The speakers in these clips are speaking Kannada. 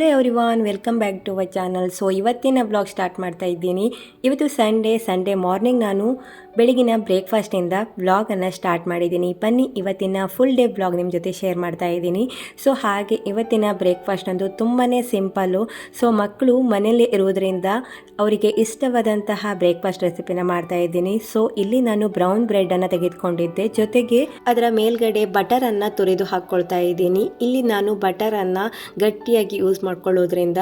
Hello every one welcome back to our channel so ಇವತ್ತಿನ ಬ್ಲಾಗ್ ಸ್ಟಾರ್ಟ್ ಮಾಡ್ತಾ ಇದ್ದೀನಿ. ಇವತ್ತು ಸಂಡೇ ಸಂಡೇ ಮಾರ್ನಿಂಗ್ ನಾನು ಬೆಳಗಿನ ಬ್ರೇಕ್ಫಾಸ್ಟಿಂದ ಬ್ಲಾಗನ್ನು ಸ್ಟಾರ್ಟ್ ಮಾಡಿದ್ದೀನಿ. ಬನ್ನಿ, ಇವತ್ತಿನ ಫುಲ್ ಡೇ ಬ್ಲಾಗ್ ನಿಮ್ಮ ಜೊತೆ ಶೇರ್ ಮಾಡ್ತಾ ಇದ್ದೀನಿ. ಸೊ ಹಾಗೆ ಇವತ್ತಿನ ಬ್ರೇಕ್ಫಾಸ್ಟ್ ಅಂದು ತುಂಬಾ ಸಿಂಪಲ್ಲು ಸೊ ಮಕ್ಕಳು ಮನೆಯಲ್ಲೇ ಇರುವುದರಿಂದ ಅವರಿಗೆ ಇಷ್ಟವಾದಂತಹ ಬ್ರೇಕ್ಫಾಸ್ಟ್ ರೆಸಿಪಿನ ಮಾಡ್ತಾ ಇದ್ದೀನಿ. ಸೊ ಇಲ್ಲಿ ನಾನು ಬ್ರೌನ್ ಬ್ರೆಡನ್ನು ತೆಗೆದುಕೊಂಡಿದ್ದೆ. ಜೊತೆಗೆ ಅದರ ಮೇಲ್ಗಡೆ ಬಟರನ್ನು ತುರಿದು ಹಾಕ್ಕೊಳ್ತಾ ಇದ್ದೀನಿ. ಇಲ್ಲಿ ನಾನು ಬಟರನ್ನು ಗಟ್ಟಿಯಾಗಿ ಯೂಸ್ ಮಾಡ್ಕೊಳ್ಳೋದ್ರಿಂದ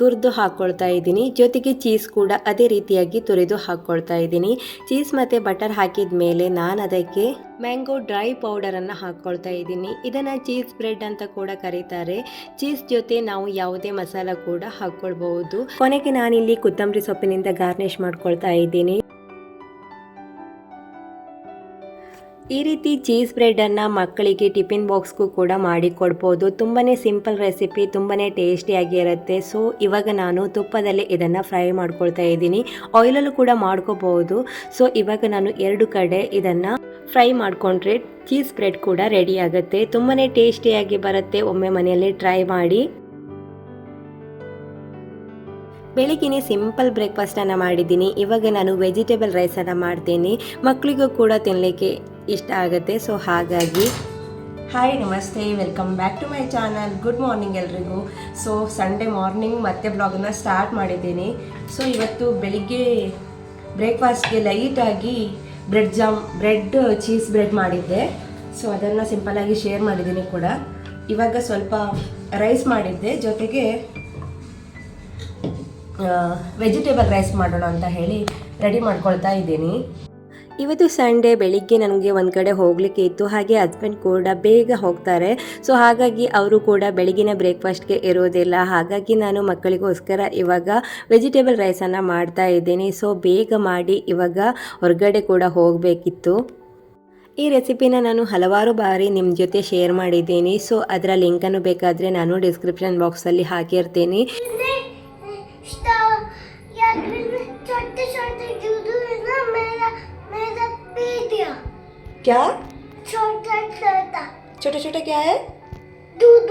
ತುರಿದು ಹಾಕ್ಕೊಳ್ತಾ ಇದ್ದೀನಿ. ಜೊತೆಗೆ ಚೀಸ್ ಕೂಡ ಅದೇ ರೀತಿಯಾಗಿ ತುರಿದು ಹಾಕ್ಕೊಳ್ತಾ ಇದ್ದೀನಿ. ಚೀಸ್ ಮತ್ತು ಬಟರ್ ಹಾಕಿದ ಮೇಲೆ ನಾನು ಅದಕ್ಕೆ ಮ್ಯಾಂಗೋ ಡ್ರೈ ಪೌಡರನ್ನು ಹಾಕ್ಕೊಳ್ತಾ ಇದ್ದೀನಿ. ಇದನ್ನು ಚೀಸ್ ಬ್ರೆಡ್ ಅಂತ ಕೂಡ ಕರೀತಾರೆ. ಚೀಸ್ ಜೊತೆ ನಾವು ಯಾವುದೇ ಮಸಾಲ ಕೂಡ ಹಾಕ್ಕೊಳ್ಬಹುದು. ಕೊನೆಗೆ ನಾನಿಲ್ಲಿ ಕೊತ್ತಂಬರಿ ಸೊಪ್ಪಿನಿಂದ ಗಾರ್ನಿಷ್ ಮಾಡ್ಕೊಳ್ತಾ ಇದ್ದೀನಿ. ಈ ರೀತಿ ಚೀಸ್ ಬ್ರೆಡನ್ನು ಮಕ್ಕಳಿಗೆ ಟಿಫಿನ್ ಬಾಕ್ಸ್ಗೂ ಕೂಡ ಮಾಡಿ ಕೊಡ್ಬೋದು. ತುಂಬಾ ಸಿಂಪಲ್ ರೆಸಿಪಿ ತುಂಬಾ ಟೇಸ್ಟಿಯಾಗಿ ಇರುತ್ತೆ ಸೊ, ಇವಾಗ ನಾನು ತುಪ್ಪದಲ್ಲಿ ಇದನ್ನು ಫ್ರೈ ಮಾಡ್ಕೊಳ್ತಾ ಇದ್ದೀನಿ. ಆಯಿಲಲ್ಲೂ ಕೂಡ ಮಾಡ್ಕೋಬಹುದು ಸೊ, ಇವಾಗ ನಾನು ಎರಡು ಕಡೆ ಇದನ್ನು ಫ್ರೈ ಮಾಡಿಕೊಂಡ್ರೆ ಚೀಸ್ ಬ್ರೆಡ್ ಕೂಡ ರೆಡಿ ಆಗುತ್ತೆ. ತುಂಬಾ ಟೇಸ್ಟಿಯಾಗಿ ಬರುತ್ತೆ. ಒಮ್ಮೆ ಮನೆಯಲ್ಲಿ ಟ್ರೈ ಮಾಡಿ. ಬೆಳಿಗ್ಗೆ ಸಿಂಪಲ್ ಬ್ರೇಕ್ಫಾಸ್ಟನ್ನು ಮಾಡಿದ್ದೀನಿ. ಇವಾಗ ನಾನು ವೆಜಿಟೇಬಲ್ ರೈಸನ್ನು ಮಾಡ್ತೀನಿ. ಮಕ್ಕಳಿಗೂ ಕೂಡ ತಿನ್ನಲಿಕ್ಕೆ ಇಷ್ಟ ಆಗುತ್ತೆ. ಸೊ ಹಾಗಾಗಿ ಹಾಯ್ ನಮಸ್ತೆ. Welcome back to my channel good morning ಎಲ್ರಿಗೂ. ಸೊ ಸಂಡೇ ಮಾರ್ನಿಂಗ್ ಮತ್ತೆ ಬ್ಲಾಗನ್ನು ಸ್ಟಾರ್ಟ್ ಮಾಡಿದ್ದೀನಿ. ಸೊ ಇವತ್ತು ಬೆಳಿಗ್ಗೆ ಬ್ರೇಕ್ಫಾಸ್ಟ್ಗೆ ಲೈಟಾಗಿ bread jam bread cheese bread ಮಾಡಿದ್ದೆ. ಸೊ ಅದನ್ನು ಸಿಂಪಲ್ಲಾಗಿ ಶೇರ್ ಮಾಡಿದ್ದೀನಿ ಕೂಡ. ಇವಾಗ ಸ್ವಲ್ಪ ರೈಸ್ ಮಾಡಿದ್ದೆ. ಜೊತೆಗೆ ವೆಜಿಟೇಬಲ್ ರೈಸ್ ಮಾಡೋಣ ಅಂತ ಹೇಳಿ ರೆಡಿ ಮಾಡ್ಕೊಳ್ತಾ ಇದ್ದೀನಿ. ಇವತ್ತು ಸಂಡೇ ಬೆಳಿಗ್ಗೆ ನನಗೆ ಒಂದು ಕಡೆ ಹೋಗಲಿಕ್ಕೆ ಇತ್ತು. ಹಾಗೆ ಹಸ್ಬೆಂಡ್ ಕೂಡ ಬೇಗ ಹೋಗ್ತಾರೆ. ಸೊ ಹಾಗಾಗಿ ಅವರು ಕೂಡ ಬೆಳಗಿನ ಬ್ರೇಕ್ಫಾಸ್ಟ್ಗೆ ಇರೋದಿಲ್ಲ. ಹಾಗಾಗಿ ನಾನು ಮಕ್ಕಳಿಗೋಸ್ಕರ ಇವಾಗ ವೆಜಿಟೇಬಲ್ ರೈಸನ್ನು ಮಾಡ್ತಾ ಇದ್ದೀನಿ. ಸೊ ಬೇಗ ಮಾಡಿ ಇವಾಗ ಹೊರಗಡೆ ಕೂಡ ಹೋಗಬೇಕಿತ್ತು. ಈ ರೆಸಿಪಿನ ನಾನು ಹಲವಾರು ಬಾರಿ ನಿಮ್ಮ ಜೊತೆ ಶೇರ್ ಮಾಡಿದ್ದೀನಿ. ಸೊ ಅದರ ಲಿಂಕನ್ನು ಬೇಕಾದರೆ ನಾನು ಡಿಸ್ಕ್ರಿಪ್ಷನ್ ಬಾಕ್ಸಲ್ಲಿ ಹಾಕಿರ್ತೀನಿ. क्या? छोटा छोटा छोटे छोटे क्या है? दूध।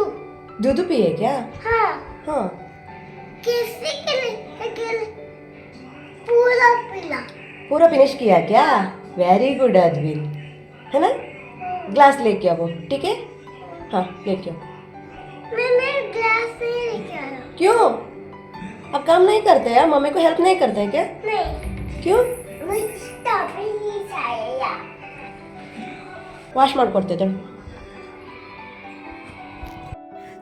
दूध पिए क्या? हाँ। हाँ। किसी के लिए के लिए पूरा पीला। पूरा फिनिश किया क्या? वेरी गुड अद्विन है ना? ग्लास लेके आओ ठीक है? हाँ लेके आओ। मैंने ग्लास नहीं लेके आया। क्यों? अब काम नहीं करते यार? मम्मी को हेल्प नहीं करते क्या? नहीं। क्यों? मुझे टॉफी नहीं चाहिए ವಾಶ್ ಮಾಡಿಕೊಡ್ತಿದ್ದೆ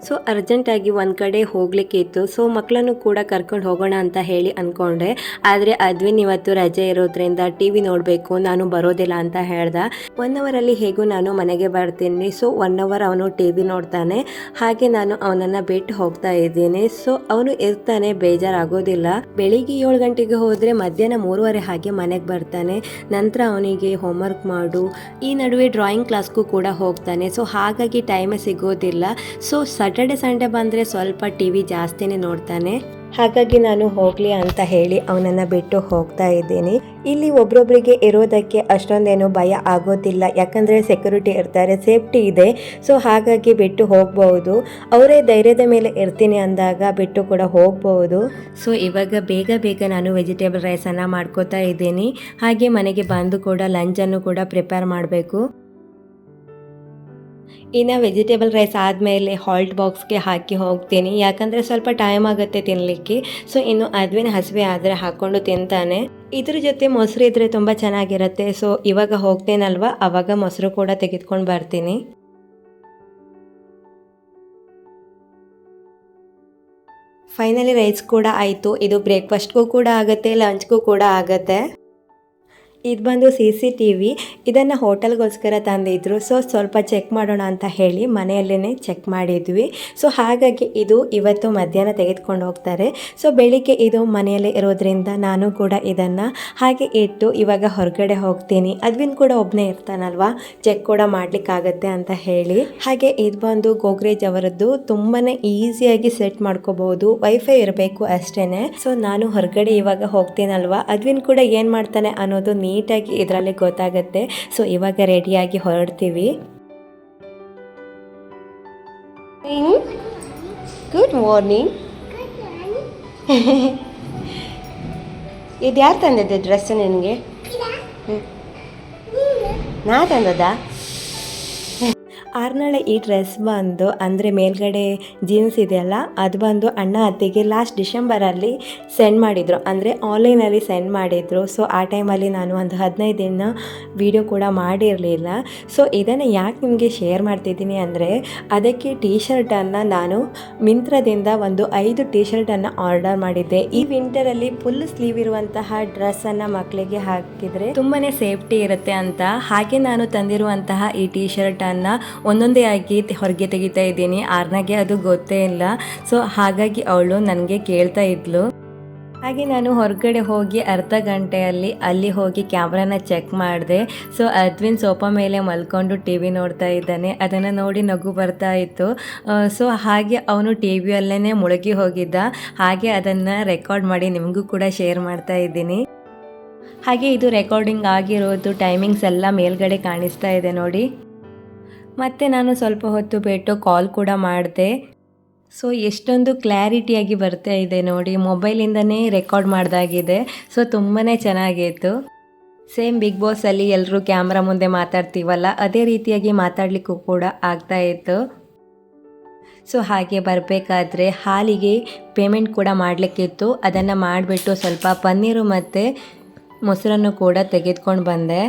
ಸೊ ಅರ್ಜೆಂಟಾಗಿ ಒಂದು ಕಡೆ ಹೋಗ್ಲಿಕ್ಕೆ ಇತ್ತು. ಸೊ ಮಕ್ಕಳನ್ನು ಕೂಡ ಕರ್ಕೊಂಡು ಹೋಗೋಣ ಅಂತ ಹೇಳಿ ಅಂದ್ಕೊಂಡೆ ಆದರೆ ಅದ್ವಿನ್ ಇವತ್ತು ರಜೆ ಇರೋದ್ರಿಂದ ಟಿ ವಿ ನೋಡಬೇಕು, ನಾನು ಬರೋದಿಲ್ಲ ಅಂತ ಹೇಳ್ದ. ಒನ್ ಅವರಲ್ಲಿ ಹೇಗೂ ನಾನು ಮನೆಗೆ ಬರ್ತೀನಿ. ಸೊ ಒನ್ ಅವರ್ ಅವನು ಟಿ ವಿ ನೋಡ್ತಾನೆ. ಹಾಗೆ ನಾನು ಅವನನ್ನು ಬಿಟ್ಟು ಹೋಗ್ತಾ ಇದ್ದೀನಿ. ಸೊ ಅವನು ಇರ್ತಾನೆ, ಬೇಜಾರಾಗೋದಿಲ್ಲ. ಬೆಳಿಗ್ಗೆ ಏಳು ಗಂಟೆಗೆ ಹೋದರೆ ಮಧ್ಯಾಹ್ನ ಮೂರುವರೆ ಹಾಗೆ ಮನೆಗೆ ಬರ್ತಾನೆ. ನಂತರ ಅವನಿಗೆ ಹೋಮ್ವರ್ಕ್ ಮಾಡು. ಈ ನಡುವೆ ಡ್ರಾಯಿಂಗ್ ಕ್ಲಾಸ್ಗೂ ಕೂಡ ಹೋಗ್ತಾನೆ. ಸೊ ಹಾಗಾಗಿ ಟೈಮೇ ಸಿಗೋದಿಲ್ಲ. ಸೊ ಸ್ಯಾಟರ್ಡೆ ಸಂಡೇ ಬಂದರೆ ಸ್ವಲ್ಪ ಟಿ ವಿ ಜಾಸ್ತಿನೇ ನೋಡ್ತಾನೆ. ಹಾಗಾಗಿ ನಾನು ಹೋಗಲಿ ಅಂತ ಹೇಳಿ ಅವನನ್ನು ಬಿಟ್ಟು ಹೋಗ್ತಾ ಇದ್ದೀನಿ. ಇಲ್ಲಿ ಒಬ್ರೊಬ್ರಿಗೆ ಇರೋದಕ್ಕೆ ಅಷ್ಟೊಂದೇನು ಭಯ ಆಗೋದಿಲ್ಲ. ಯಾಕಂದರೆ ಸೆಕ್ಯೂರಿಟಿ ಇರ್ತಾರೆ ಸೇಫ್ಟಿ ಇದೆ. ಸೊ ಹಾಗಾಗಿ ಬಿಟ್ಟು ಹೋಗ್ಬೋದು ಅವರೇ ಧೈರ್ಯದ ಮೇಲೆ ಇರ್ತೀನಿ ಅಂದಾಗ ಬಿಟ್ಟು ಕೂಡ ಹೋಗ್ಬೋದು ಸೊ ಇವಾಗ ಬೇಗ ಬೇಗ ನಾನು ವೆಜಿಟೇಬಲ್ ರೈಸನ್ನು ಮಾಡ್ಕೋತಾ ಇದ್ದೀನಿ. ಹಾಗೆ ಮನೆಗೆ ಬಂದು ಕೂಡ ಲಂಚನ್ನು ಕೂಡ ಪ್ರಿಪೇರ್ ಮಾಡಬೇಕು. ಇನ್ನು ವೆಜಿಟೇಬಲ್ ರೈಸ್ ಆದಮೇಲೆ ಹಾಲ್ಟ್ ಬಾಕ್ಸ್ಗೆ ಹಾಕಿ ಹೋಗ್ತೀನಿ. ಯಾಕಂದರೆ ಸ್ವಲ್ಪ ಟೈಮ್ ಆಗುತ್ತೆ ತಿನ್ನಲಿಕ್ಕೆ ಸೊ ಇನ್ನು ಅದ್ವಿನ ಹಸಿವೆ ಆದರೆ ಹಾಕ್ಕೊಂಡು ತಿಂತಾನೆ. ಇದ್ರ ಜೊತೆ ಮೊಸರು ಇದ್ದರೆ ತುಂಬ ಚೆನ್ನಾಗಿರುತ್ತೆ. ಸೊ ಇವಾಗ ಹೋಗ್ತೇನಲ್ವ? ಆವಾಗ ಮೊಸರು ಕೂಡ ತೆಗೆದುಕೊಂಡು ಬರ್ತೀನಿ. ಫೈನಲಿ ರೈಸ್ ಕೂಡ ಆಯಿತು. ಇದು ಬ್ರೇಕ್ಫಾಸ್ಟ್ಗೂ ಕೂಡ ಆಗುತ್ತೆ ಲಂಚ್ಗೂ ಕೂಡ ಆಗುತ್ತೆ. ಇದು ಬಂದು ಸಿ ಸಿ ಟಿ ವಿ. ಇದನ್ನು ಹೋಟೆಲ್ಗೋಸ್ಕರ ತಂದಿದ್ರು. ಸೊ, ಸ್ವಲ್ಪ ಚೆಕ್ ಮಾಡೋಣ ಅಂತ ಹೇಳಿ ಮನೆಯಲ್ಲೇ ಚೆಕ್ ಮಾಡಿದ್ವಿ. ಸೊ, ಹಾಗಾಗಿ ಇದು ಇವತ್ತು ಮಧ್ಯಾಹ್ನ ತೆಗೆದುಕೊಂಡು ಹೋಗ್ತಾರೆ. ಸೊ, ಬೆಳಿಗ್ಗೆ ಇದು ಮನೆಯಲ್ಲೇ ಇರೋದ್ರಿಂದ ನಾನು ಕೂಡ ಇದನ್ನು ಹಾಗೆ ಇಟ್ಟು ಇವಾಗ ಹೊರಗಡೆ ಹೋಗ್ತೀನಿ. ಅದ್ವಿನ್ ಕೂಡ ಒಬ್ಬನೇ ಇರ್ತಾನಲ್ವಾ? ಚೆಕ್ ಕೂಡ ಮಾಡಲಿಕ್ಕಾಗತ್ತೆ ಅಂತ ಹೇಳಿ. ಹಾಗೆ ಇದು ಬಂದು ಗೋಗ್ರೇಜ್ ಅವರದ್ದು ತುಂಬಾ ಈಸಿಯಾಗಿ ಸೆಟ್ ಮಾಡ್ಕೋಬಹುದು ವೈಫೈ ಇರಬೇಕು ಅಷ್ಟೇನೆ. ಸೊ, ನಾನು ಹೊರಗಡೆ ಇವಾಗ ಹೋಗ್ತೀನಲ್ವಾ? ಅದ್ವಿನ್ ಕೂಡ ಏನು ಮಾಡ್ತಾನೆ ಅನ್ನೋದು ನೀಟಾಗಿ ಇದರಲ್ಲಿ ಗೊತ್ತಾಗುತ್ತೆ. ಸೊ ಇವಾಗ ರೆಡಿಯಾಗಿ ಹೊರಡ್ತೀವಿ. ಗುಡ್ ಮಾರ್ನಿಂಗ್ ಗುಡ್ ಮಾರ್ನಿಂಗ್ ಇದು ಯಾರು ತಂದದ್ದು ಡ್ರೆಸ್ ನಿನಗೆ? ನಾ ತಂದದ ಆರ್ನಾಳೆ ಈ ಡ್ರೆಸ್ ಬಂದು ಅಂದರೆ ಮೇಲ್ಗಡೆ ಜೀನ್ಸ್ ಇದೆಯಲ್ಲ, ಅದು ಬಂದು ಅಣ್ಣ ಅತ್ತಿಗೆ ಲಾಸ್ಟ್ ಡಿಸೆಂಬರಲ್ಲಿ ಸೆಂಡ್ ಮಾಡಿದರು. ಅಂದರೆ ಆನ್ಲೈನಲ್ಲಿ ಸೆಂಡ್ ಮಾಡಿದರು. ಸೊ ಆ ಟೈಮಲ್ಲಿ ನಾನು ಒಂದು ಹದಿನೈದು ದಿನ ವಿಡಿಯೋ ಕೂಡ ಮಾಡಿರಲಿಲ್ಲ. ಸೊ ಇದನ್ನು ಯಾಕೆ ನಿಮಗೆ ಶೇರ್ ಮಾಡ್ತಿದ್ದೀನಿ ಅಂದರೆ, ಅದಕ್ಕೆ ಟೀ ಶರ್ಟನ್ನು ನಾನು ಮಿಂತ್ರದಿಂದ ಒಂದು ಐದು ಟೀ ಶರ್ಟನ್ನು ಆರ್ಡರ್ ಮಾಡಿದ್ದೆ. ಈ ವಿಂಟರಲ್ಲಿ ಫುಲ್ ಸ್ಲೀವ್ ಇರುವಂತಹ ಡ್ರೆಸ್ಸನ್ನು ಮಕ್ಕಳಿಗೆ ಹಾಕಿದರೆ ತುಂಬಾ ಸೇಫ್ಟಿ ಇರುತ್ತೆ ಅಂತ. ಹಾಗೆ ನಾನು ತಂದಿರುವಂತಹ ಈ ಟೀ ಶರ್ಟನ್ನು ಒಂದೊಂದೇ ಆಗಿ ಹೊರಗೆ ತೆಗಿತಾ ಇದ್ದೀನಿ. ಆರ್ನಾಗೆ ಅದು ಗೊತ್ತೇ ಇಲ್ಲ. ಸೊ ಹಾಗಾಗಿ ಅವಳು ನನಗೆ ಕೇಳ್ತಾ ಇದ್ಲು. ಹಾಗೆ ನಾನು ಹೊರಗಡೆ ಹೋಗಿ ಅರ್ಧ ಗಂಟೆಯಲ್ಲಿ ಅಲ್ಲಿ ಹೋಗಿ ಕ್ಯಾಮ್ರಾನ ಚೆಕ್ ಮಾಡಿದೆ. ಸೊ ಅದ್ವಿನ್ ಸೋಫಾ ಮೇಲೆ ಮಲ್ಕೊಂಡು ಟಿ ವಿ ನೋಡ್ತಾ ಇದ್ದಾನೆ. ಅದನ್ನು ನೋಡಿ ನಗು ಬರ್ತಾ ಇತ್ತು. ಸೊ ಹಾಗೆ ಅವನು ಟಿ ವಿಯಲ್ಲೇ ಮುಳುಗಿ ಹೋಗಿದ್ದ. ಹಾಗೆ ಅದನ್ನು ರೆಕಾರ್ಡ್ ಮಾಡಿ ನಿಮಗೂ ಕೂಡ ಶೇರ್ ಮಾಡ್ತಾ ಇದ್ದೀನಿ. ಹಾಗೆ ಇದು ರೆಕಾರ್ಡಿಂಗ್ ಆಗಿರೋದು, ಟೈಮಿಂಗ್ಸ್ ಎಲ್ಲ ಮೇಲ್ಗಡೆ ಕಾಣಿಸ್ತಾ ಇದೆ ನೋಡಿ. ಮತ್ತು ನಾನು ಸ್ವಲ್ಪ ಹೊತ್ತು ಬಿಟ್ಟು ಕಾಲ್ ಕೂಡ ಮಾಡಿದೆ. ಸೊ ಎಷ್ಟೊಂದು ಕ್ಲ್ಯಾರಿಟಿಯಾಗಿ ಬರ್ತಾ ಇದೆ ನೋಡಿ ಮೊಬೈಲಿಂದನೇ ರೆಕಾರ್ಡ್ ಮಾಡಿದಾಗಿದೆ. ಸೊ ತುಂಬಾ ಚೆನ್ನಾಗಿತ್ತು ಸೇಮ್ ಬಿಗ್ ಬಾಸಲ್ಲಿ ಎಲ್ಲರೂ ಕ್ಯಾಮ್ರಾ ಮುಂದೆ ಮಾತಾಡ್ತೀವಲ್ಲ, ಅದೇ ರೀತಿಯಾಗಿ ಮಾತಾಡಲಿಕ್ಕೂ ಕೂಡ ಆಗ್ತಾ ಇತ್ತು. ಸೊ ಹಾಗೆ ಬರಬೇಕಾದ್ರೆ ಹಾಲಿಗೆ ಪೇಮೆಂಟ್ ಕೂಡ ಮಾಡಲಿಕ್ಕಿತ್ತು. ಅದನ್ನು ಮಾಡಿಬಿಟ್ಟು ಸ್ವಲ್ಪ ಪನ್ನೀರು ಮತ್ತು ಮೊಸರನ್ನು ಕೂಡ ತೆಗೆದುಕೊಂಡು ಬಂದೆ.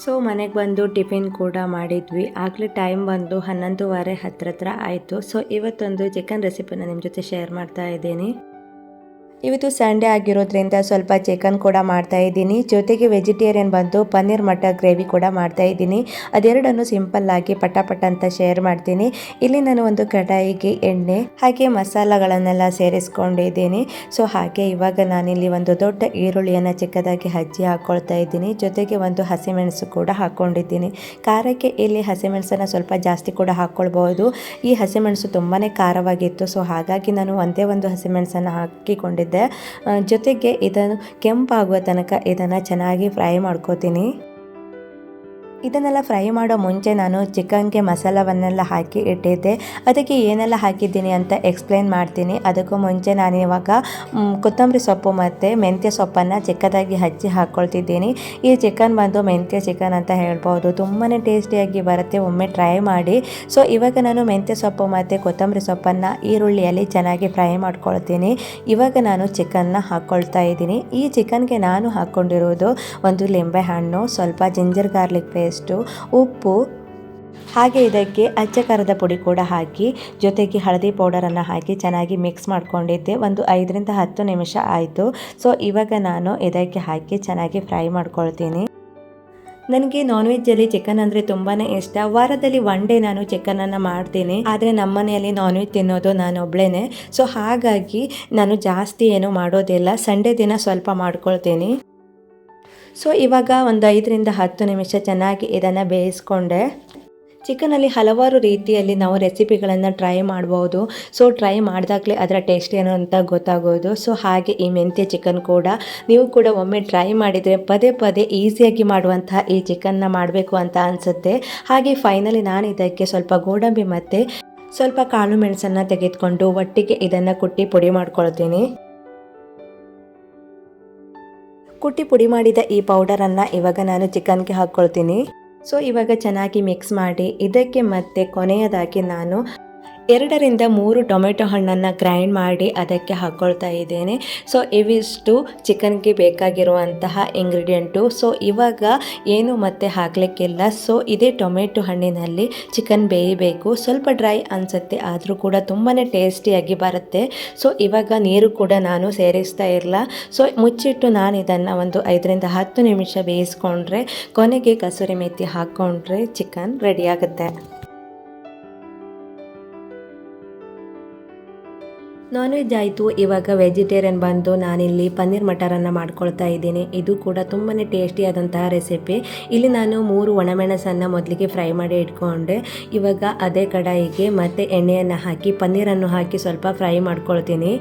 ಸೊ ಮನೆಗೆ ಬಂದು ಟಿಫಿನ್ ಕೂಡ ಮಾಡಿದ್ವಿ. ಆಗಲೇ ಟೈಮ್ ಬಂದು ಹನ್ನೊಂದುವರೆ ಹತ್ರ ಹತ್ರ ಆಯಿತು. ಸೊ ಇವತ್ತೊಂದು ಚಿಕನ್ ರೆಸಿಪಿನ ನಿಮ್ಮ ಜೊತೆ ಶೇರ್ ಮಾಡ್ತಾ ಇದ್ದೀನಿ. ಇವತ್ತು ಸಂಡೇ ಆಗಿರೋದ್ರಿಂದ ಸ್ವಲ್ಪ ಚಿಕನ್ ಕೂಡ ಮಾಡ್ತಾ ಇದ್ದೀನಿ. ಜೊತೆಗೆ ವೆಜಿಟೇರಿಯನ್ ಬಂದು ಪನ್ನೀರ್ ಮಟರ್ ಗ್ರೇವಿ ಕೂಡ ಮಾಡ್ತಾ ಇದ್ದೀನಿ. ಅದೆರಡನ್ನು ಸಿಂಪಲ್ ಆಗಿ ಪಟ ಪಟ ಅಂತ ಶೇರ್ ಮಾಡ್ತೀನಿ. ಇಲ್ಲಿ ನಾನು ಒಂದು ಕಡಾಯಿಗೆ ಎಣ್ಣೆ, ಹಾಗೆ ಮಸಾಲಗಳನ್ನೆಲ್ಲ ಸೇರಿಸ್ಕೊಂಡಿದ್ದೀನಿ. ಸೊ ಹಾಗೆ ಇವಾಗ ನಾನಿಲ್ಲಿ ಒಂದು ದೊಡ್ಡ ಈರುಳ್ಳಿಯನ್ನು ಚಿಕ್ಕದಾಗಿ ಹಜ್ಜಿ ಹಾಕ್ಕೊಳ್ತಾ ಇದ್ದೀನಿ. ಜೊತೆಗೆ ಒಂದು ಹಸಿಮೆಣಸು ಕೂಡ ಹಾಕ್ಕೊಂಡಿದ್ದೀನಿ ಖಾರಕ್ಕೆ ಇಲ್ಲಿ ಹಸಿಮೆಣಸನ್ನು ಸ್ವಲ್ಪ ಜಾಸ್ತಿ ಕೂಡ ಹಾಕ್ಕೊಳ್ಬಹುದು ಈ ಹಸಿಮೆಣಸು ತುಂಬಾ ಖಾರವಾಗಿತ್ತು. ಸೊ ಹಾಗಾಗಿ ನಾನು ಒಂದೇ ಒಂದು ಹಸಿಮೆಣಸನ್ನು ಹಾಕಿಕೊಂಡಿದ್ದೆ ಆ, ಜೊತೆಗೆ ಇದನ್ನು ಕೆಂಪಾಗುವ ತನಕ ಇದನ್ನು ಚೆನ್ನಾಗಿ ಫ್ರೈ ಮಾಡ್ಕೋತೀನಿ. ಇದನ್ನೆಲ್ಲ ಫ್ರೈ ಮಾಡೋ ಮುಂಚೆ ನಾನು ಚಿಕನ್ಗೆ ಮಸಾಲವನ್ನೆಲ್ಲ ಹಾಕಿ ಇಟ್ಟಿದ್ದೆ. ಅದಕ್ಕೆ ಏನೆಲ್ಲ ಹಾಕಿದ್ದೀನಿ ಅಂತ ಎಕ್ಸ್ಪ್ಲೇನ್ ಮಾಡ್ತೀನಿ. ಅದಕ್ಕೂ ಮುಂಚೆ ನಾನು ಇವಾಗ ಕೊತ್ತಂಬರಿ ಸೊಪ್ಪು ಮತ್ತು ಮೆಂತ್ಯ ಸೊಪ್ಪನ್ನು ಚಿಕ್ಕದಾಗಿ ಹಚ್ಚಿ ಹಾಕ್ಕೊಳ್ತಿದ್ದೀನಿ ಈ ಚಿಕನ್ ಬಂದು ಮೆಂತ್ಯ ಚಿಕನ್ ಅಂತ ಹೇಳ್ಬೋದು. ತುಂಬಾ ಟೇಸ್ಟಿಯಾಗಿ ಬರುತ್ತೆ. ಒಮ್ಮೆ ಟ್ರೈ ಮಾಡಿ. ಸೊ, ಇವಾಗ ನಾನು ಮೆಂತ್ಯ ಸೊಪ್ಪು ಮತ್ತು ಕೊತ್ತಂಬರಿ ಸೊಪ್ಪನ್ನು ಈರುಳ್ಳಿಯಲ್ಲಿ ಚೆನ್ನಾಗಿ ಫ್ರೈ ಮಾಡ್ಕೊಳ್ತೀನಿ. ಇವಾಗ ನಾನು ಚಿಕನ್ನ ಹಾಕ್ಕೊಳ್ತಾ ಇದ್ದೀನಿ. ಈ ಚಿಕನ್ಗೆ ನಾನು ಹಾಕ್ಕೊಂಡಿರೋದು ಒಂದು ಲಿಂಬೆ ಹಣ್ಣು, ಸ್ವಲ್ಪ ಜಿಂಜರ್ ಗಾರ್ಲಿಕ್ ಪೇಸ್ಟು ಉಪ್ಪು. ಹಾಗೆ ಇದಕ್ಕೆ ಅಚ್ಚ ಪುಡಿ ಕೂಡ ಹಾಕಿ, ಜೊತೆಗೆ ಹಳದಿ ಪೌಡರನ್ನು ಹಾಕಿ ಚೆನ್ನಾಗಿ ಮಿಕ್ಸ್ ಮಾಡ್ಕೊಂಡಿದ್ದೆ. ಒಂದು ಐದರಿಂದ ಹತ್ತು ನಿಮಿಷ ಆಯಿತು. ಸೊ ಇವಾಗ ನಾನು ಇದಕ್ಕೆ ಹಾಕಿ ಚೆನ್ನಾಗಿ ಫ್ರೈ ಮಾಡ್ಕೊಳ್ತೀನಿ. ನನಗೆ ನಾನ್ ವೆಜ್ಜಲ್ಲಿ ಚಿಕನ್ ಅಂದರೆ ತುಂಬಾ ಇಷ್ಟ. ವಾರದಲ್ಲಿ ಒನ್ ಡೇ ನಾನು ಚಿಕನನ್ನು ಮಾಡ್ತೀನಿ. ಆದರೆ ನಮ್ಮ ಮನೆಯಲ್ಲಿ ನಾನ್ ವೆಜ್ ತಿನ್ನೋದು ನಾನು ಒಬ್ಳೇ ಸೊ ಹಾಗಾಗಿ ನಾನು ಜಾಸ್ತಿ ಏನು ಮಾಡೋದಿಲ್ಲ. ಸಂಡೇ ದಿನ ಸ್ವಲ್ಪ ಮಾಡ್ಕೊಳ್ತೀನಿ. ಸೊ ಇವಾಗ ಒಂದು ಐದರಿಂದ ಹತ್ತು ನಿಮಿಷ ಚೆನ್ನಾಗಿ ಇದನ್ನು ಬೇಯಿಸ್ಕೊಂಡೆ. ಚಿಕನಲ್ಲಿ ಹಲವಾರು ರೀತಿಯಲ್ಲಿ ನಾವು ರೆಸಿಪಿಗಳನ್ನು ಟ್ರೈ ಮಾಡ್ಬೋದು. ಸೊ ಟ್ರೈ ಮಾಡಿದಾಗಲೇ ಅದರ ಟೇಸ್ಟ್ ಏನು ಅಂತ ಗೊತ್ತಾಗೋದು. ಸೊ ಹಾಗೆ ಈ ಮೆಂತ್ಯ ಚಿಕನ್ ಕೂಡ ನೀವು ಕೂಡ ಒಮ್ಮೆ ಟ್ರೈ ಮಾಡಿದರೆ ಪದೇ ಪದೇ ಈಸಿಯಾಗಿ ಮಾಡುವಂತಹ ಈ ಚಿಕನ್ನ ಮಾಡಬೇಕು ಅಂತ ಅನಿಸುತ್ತೆ. ಹಾಗೆ ಫೈನಲಿ ನಾನು ಇದಕ್ಕೆ ಸ್ವಲ್ಪ ಗೋಡಂಬಿ ಮತ್ತು ಸ್ವಲ್ಪ ಕಾಳು ಮೆಣಸನ್ನು ತೆಗೆದುಕೊಂಡು ಒಟ್ಟಿಗೆ ಇದನ್ನು ಕುಟ್ಟಿ ಪುಡಿ ಮಾಡ್ಕೊಳ್ತೀನಿ. ಕುಟ್ಟಿ ಪುಡಿ ಮಾಡಿದ ಈ ಪೌಡರನ್ನು ಇವಾಗ ನಾನು ಚಿಕನ್ಗೆ ಹಾಕ್ಕೊಳ್ತೀನಿ ಸೊ ಇವಾಗ ಚೆನ್ನಾಗಿ ಮಿಕ್ಸ್ ಮಾಡಿ, ಇದಕ್ಕೆ ಮತ್ತೆ ಕೊನೆಯದಾಗಿ ನಾನು ಎರಡರಿಂದ ಮೂರು ಟೊಮೆಟೊ ಹಣ್ಣನ್ನು ಗ್ರೈಂಡ್ ಮಾಡಿ ಅದಕ್ಕೆ ಹಾಕ್ಕೊಳ್ತಾ ಇದ್ದೇನೆ. ಸೊ ಇವಿಷ್ಟು ಚಿಕನ್ಗೆ ಬೇಕಾಗಿರುವಂತಹ ಇಂಗ್ರೀಡಿಯೆಂಟು. ಸೊ ಇವಾಗ ಏನು ಮತ್ತೆ ಹಾಕಲಿಕ್ಕಿಲ್ಲ. ಸೊ ಇದೇ ಟೊಮೆಟೊ ಹಣ್ಣಿನಲ್ಲಿ ಚಿಕನ್ ಬೇಯಬೇಕು. ಸ್ವಲ್ಪ ಡ್ರೈ ಅನಿಸುತ್ತೆ, ಆದರೂ ಕೂಡ ತುಂಬಾ ಟೇಸ್ಟಿಯಾಗಿ ಬರುತ್ತೆ. ಸೊ ಇವಾಗ ನೀರು ಕೂಡ ನಾನು ಸೇರಿಸ್ತಾ ಇರಲ್ಲ ಸೊ ಮುಚ್ಚಿಟ್ಟು ನಾನು ಇದನ್ನು ಒಂದು ಐದರಿಂದ ಹತ್ತು ನಿಮಿಷ ಬೇಯಿಸ್ಕೊಂಡ್ರೆ ಕೊನೆಗೆ ಕಸೂರಿ ಮೆಥಿ ಹಾಕ್ಕೊಂಡ್ರೆ ಚಿಕನ್ ರೆಡಿ ಆಗುತ್ತೆ. ನಾನ್ ವೆಜ್ ಆಯಿತು, ಇವಾಗ ವೆಜಿಟೇರಿಯನ್ ಬಂದು ನಾನಿಲ್ಲಿ ಪನ್ನೀರ್ ಮಟರನ್ನು ಮಾಡ್ಕೊಳ್ತಾ ಇದ್ದೀನಿ. ಇದು ಕೂಡ ತುಂಬಾ ಟೇಸ್ಟಿಯಾದಂತಹ ರೆಸಿಪಿ ಇಲ್ಲಿ ನಾನು ಮೂರು ಒಣಮೆಣಸನ್ನು ಮೊದಲಿಗೆ ಫ್ರೈ ಮಾಡಿ ಇಟ್ಕೊಂಡೆ. ಇವಾಗ ಅದೇ ಕಡಾಯಿಗೆ ಮತ್ತೆ ಎಣ್ಣೆಯನ್ನು ಹಾಕಿ, ಪನ್ನೀರನ್ನು ಹಾಕಿ ಸ್ವಲ್ಪ ಫ್ರೈ ಮಾಡ್ಕೊಳ್ತೀನಿ.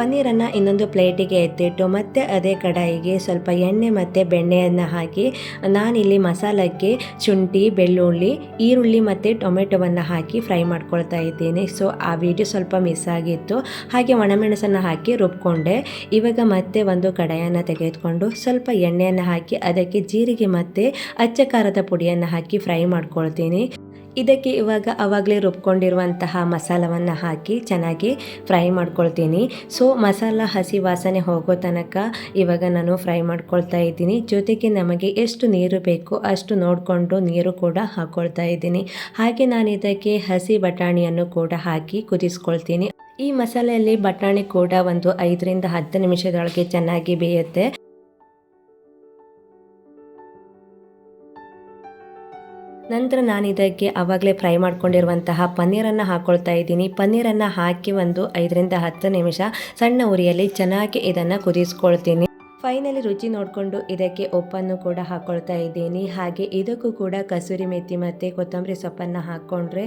ಪನ್ನೀರನ್ನು ಇನ್ನೊಂದು ಪ್ಲೇಟಿಗೆ ಎತ್ತಿಟ್ಟು ಮತ್ತೆ ಅದೇ ಕಡಾಯಿಗೆ ಸ್ವಲ್ಪ ಎಣ್ಣೆ ಮತ್ತು ಬೆಣ್ಣೆಯನ್ನು ಹಾಕಿ, ನಾನಿಲ್ಲಿ ಮಸಾಲಕ್ಕೆ ಶುಂಠಿ, ಬೆಳ್ಳುಳ್ಳಿ, ಈರುಳ್ಳಿ ಮತ್ತು ಟೊಮೆಟೊವನ್ನು ಹಾಕಿ ಫ್ರೈ ಮಾಡ್ಕೊಳ್ತಾ ಇದ್ದೀನಿ. ಸೊ ಆ ವಿಡಿಯೋ ಸ್ವಲ್ಪ ಮಿಸ್ ಆಗಿತ್ತು. ಹಾಗೆ ಒಣಮೆಣಸನ್ನು ಹಾಕಿ ರುಬ್ಕೊಂಡೆ. ಇವಾಗ ಮತ್ತೆ ಒಂದು ಕಡಾಯನ್ನು ತೆಗೆದುಕೊಂಡು ಸ್ವಲ್ಪ ಎಣ್ಣೆಯನ್ನು ಹಾಕಿ, ಅದಕ್ಕೆ ಜೀರಿಗೆ ಮತ್ತು ಅಚ್ಚ ಖಾರದ ಪುಡಿಯನ್ನು ಹಾಕಿ ಫ್ರೈ ಮಾಡ್ಕೊಳ್ತೀನಿ. ಇದಕ್ಕೆ ಇವಾಗ ಆವಾಗಲೇ ರುಬ್ಕೊಂಡಿರುವಂತಹ ಮಸಾಲವನ್ನು ಹಾಕಿ ಚೆನ್ನಾಗಿ ಫ್ರೈ ಮಾಡ್ಕೊಳ್ತೀನಿ. ಸೊ ಮಸಾಲ ಹಸಿ ವಾಸನೆ ಹೋಗೋ ತನಕ ಇವಾಗ ನಾನು ಫ್ರೈ ಮಾಡ್ಕೊಳ್ತಾ ಇದ್ದೀನಿ. ಜೊತೆಗೆ ನಮಗೆ ಎಷ್ಟು ನೀರು ಬೇಕು ಅಷ್ಟು ನೋಡಿಕೊಂಡು ನೀರು ಕೂಡ ಹಾಕ್ಕೊಳ್ತಾ ಇದ್ದೀನಿ. ಹಾಗೆ ನಾನು ಇದಕ್ಕೆ ಹಸಿ ಬಟಾಣಿಯನ್ನು ಕೂಡ ಹಾಕಿ ಕುದಿಸ್ಕೊಳ್ತೀನಿ. ಈ ಮಸಾಲೆಯಲ್ಲಿ ಬಟಾಣಿ ಕೂಡ ಒಂದು ಐದರಿಂದ ಹತ್ತು ನಿಮಿಷದೊಳಗೆ ಚೆನ್ನಾಗಿ ಬೇಯುತ್ತೆ. ನಂತರ ನಾನು ಇದಕ್ಕೆ ಆವಾಗಲೇ ಫ್ರೈ ಮಾಡ್ಕೊಂಡಿರುವಂತಹ ಪನ್ನೀರನ್ನು ಹಾಕ್ಕೊಳ್ತಾ ಇದ್ದೀನಿ. ಪನ್ನೀರನ್ನು ಹಾಕಿ ಒಂದು ಐದರಿಂದ ಹತ್ತು ನಿಮಿಷ ಸಣ್ಣ ಉರಿಯಲ್ಲಿ ಚೆನ್ನಾಗಿ ಇದನ್ನು ಕುದಿಸ್ಕೊಳ್ತೀನಿ. ಫೈನಲಿ ರುಚಿ ನೋಡಿಕೊಂಡು ಇದಕ್ಕೆ ಉಪ್ಪನ್ನು ಕೂಡ ಹಾಕ್ಕೊಳ್ತಾ ಇದ್ದೀನಿ. ಹಾಗೆ ಇದಕ್ಕೂ ಕೂಡ ಕಸೂರಿ ಮೆಥಿ ಮತ್ತು ಕೊತ್ತಂಬರಿ ಸೊಪ್ಪನ್ನು ಹಾಕ್ಕೊಂಡ್ರೆ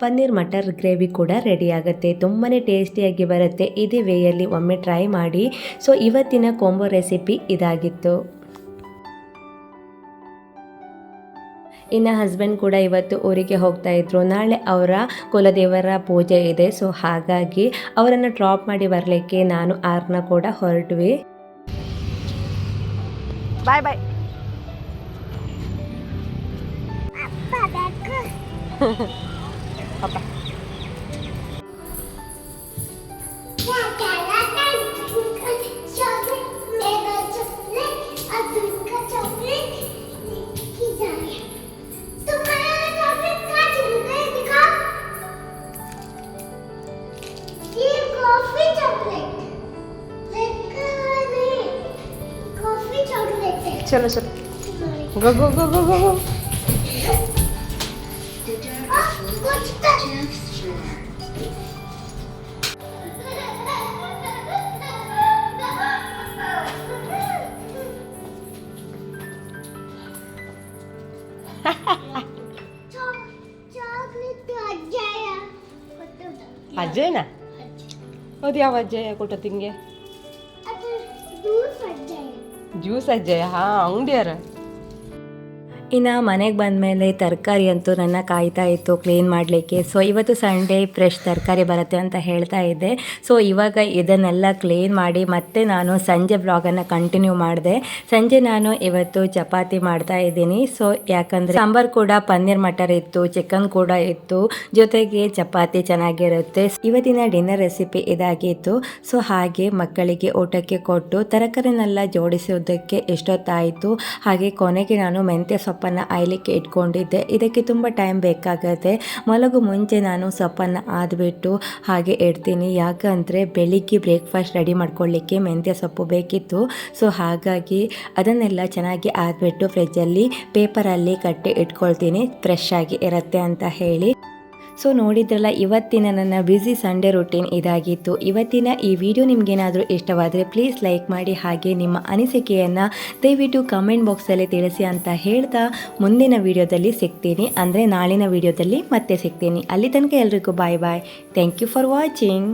ಪನ್ನೀರ್ ಮಟರ್ ಗ್ರೇವಿ ಕೂಡ ರೆಡಿ ಆಗುತ್ತೆ. ತುಂಬಾ ಟೇಸ್ಟಿಯಾಗಿ ಬರುತ್ತೆ. ಇದೇ ವೇಯಲ್ಲಿ ಒಮ್ಮೆ ಟ್ರೈ ಮಾಡಿ. ಸೊ, ಇವತ್ತಿನ ಕೊಂಬೋ ರೆಸಿಪಿ ಇದಾಗಿತ್ತು. ಇನ್ನು ಹಸ್ಬೆಂಡ್ ಕೂಡ ಇವತ್ತು ಊರಿಗೆ ಹೋಗ್ತಾ ಇದ್ರು. ನಾಳೆ ಅವರ ಕುಲದೇವರ ಪೂಜೆ ಇದೆ. ಸೊ ಹಾಗಾಗಿ ಅವರನ್ನು ಡ್ರಾಪ್ ಮಾಡಿ ಬರಲಿಕ್ಕೆ ನಾನು ಆರ್ನ ಕೂಡ ಹೊರಟ್ವಿ. ಬಾಯ್ ಬಾಯ್ ಅಪ್ಪ चॉकलेट है ಚಲೋ ಚಲೋ ಗೋ ಗೋ ಗೋ ಗೋ ಗೋ ಗೋ Ah, कुछ तो चॉकलेट अज्जाया ಅಜ್ಜಯ್ಯನ ಅದು ಯಾವ ಅಜ್ಜಯ್ಯ ಕೊಟ್ಟ ತಿಂಗೆ ಅದು दूध अज्जाया ಜ್ಯೂಸ್ ಅಜ್ಜಯ್ಯ ಹಾ ಅಂಗಡಿಯಾರ ಇನ್ನು ಮನೆಗೆ ಬಂದಮೇಲೆ ತರಕಾರಿ ಅಂತೂ ನನ್ನ ಕಾಯ್ತಾ ಇತ್ತು ಕ್ಲೀನ್ ಮಾಡಲಿಕ್ಕೆ. ಸೊ ಇವತ್ತು ಸಂಡೇ ಫ್ರೆಶ್ ತರಕಾರಿ ಬರುತ್ತೆ ಅಂತ ಹೇಳ್ತಾ ಇದ್ದೆ. ಸೊ ಇವಾಗ ಇದನ್ನೆಲ್ಲ ಕ್ಲೀನ್ ಮಾಡಿ ಮತ್ತೆ ನಾನು ಸಂಜೆ ಬ್ಲಾಗನ್ನು ಕಂಟಿನ್ಯೂ ಮಾಡಿದೆ. ಸಂಜೆ ನಾನು ಇವತ್ತು ಚಪಾತಿ ಮಾಡ್ತಾ ಇದ್ದೀನಿ. ಸೊ ಯಾಕಂದರೆ ಸಾಂಬಾರು ಕೂಡ ಪನ್ನೀರ್ ಮಟರ್ ಇತ್ತು ಚಿಕನ್ ಕೂಡ ಇತ್ತು. ಜೊತೆಗೆ ಚಪಾತಿ ಚೆನ್ನಾಗಿರುತ್ತೆ. ಇವತ್ತಿನ ಡಿನ್ನರ್ ರೆಸಿಪಿ ಇದಾಗಿತ್ತು. ಸೊ ಹಾಗೆ ಮಕ್ಕಳಿಗೆ ಊಟಕ್ಕೆ ಕೊಟ್ಟು ತರಕಾರಿನೆಲ್ಲ ಜೋಡಿಸೋದಕ್ಕೆ ಎಷ್ಟೊತ್ತಾಯಿತು. ಹಾಗೆ ಕೊನೆಗೆ ನಾನು ಮೆಂತ್ಯ ಸೊಪ್ಪನ್ನು ಆಯ್ಲಿಕ್ಕೆ ಇಟ್ಕೊಂಡಿದ್ದೆ. ಇದಕ್ಕೆ ತುಂಬ ಟೈಮ್ ಬೇಕಾಗುತ್ತೆ. ಮಲಗು ಮುಂಚೆ ನಾನು ಸೊಪ್ಪನ್ನು ಆದ್ಬಿಟ್ಟು ಹಾಗೆ ಇಡ್ತೀನಿ. ಯಾಕಂದರೆ ಬೆಳಿಗ್ಗೆ ಬ್ರೇಕ್ಫಾಸ್ಟ್ ರೆಡಿ ಮಾಡ್ಕೊಳ್ಳಿಕ್ಕೆ ಮೆಂತ್ಯ ಸೊಪ್ಪು ಬೇಕಿತ್ತು. ಸೊ ಹಾಗಾಗಿ ಅದನ್ನೆಲ್ಲ ಚೆನ್ನಾಗಿ ಆದ್ಬಿಟ್ಟು ಫ್ರಿಜ್ಜಲ್ಲಿ ಪೇಪರಲ್ಲಿ ಕಟ್ಟಿ ಇಟ್ಕೊಳ್ತೀನಿ. ಫ್ರೆಶ್ ಆಗಿ ಇರುತ್ತೆ ಅಂತ ಹೇಳಿ. ಸೊ ನೋಡಿದ್ರಲ್ಲ, ಇವತ್ತಿನ ನನ್ನ ಬ್ಯುಸಿ ಸಂಡೇ ರೊಟೀನ್ ಇದಾಗಿತ್ತು. ಇವತ್ತಿನ ಈ ವಿಡಿಯೋ ನಿಮಗೇನಾದರೂ ಇಷ್ಟವಾದರೆ ಪ್ಲೀಸ್ ಲೈಕ್ ಮಾಡಿ. ಹಾಗೆ ನಿಮ್ಮ ಅನಿಸಿಕೆಯನ್ನು ದಯವಿಟ್ಟು ಕಮೆಂಟ್ ಬಾಕ್ಸಲ್ಲಿ ತಿಳಿಸಿ ಅಂತ ಹೇಳ್ತಾ ಮುಂದಿನ ವಿಡಿಯೋದಲ್ಲಿ ಸಿಗ್ತೀನಿ. ಅಂದರೆ ನಾಳಿನ ವಿಡಿಯೋದಲ್ಲಿ ಮತ್ತೆ ಸಿಗ್ತೀನಿ. ಅಲ್ಲಿ ತನಕ ಎಲ್ರಿಗೂ bye bye thank you for watching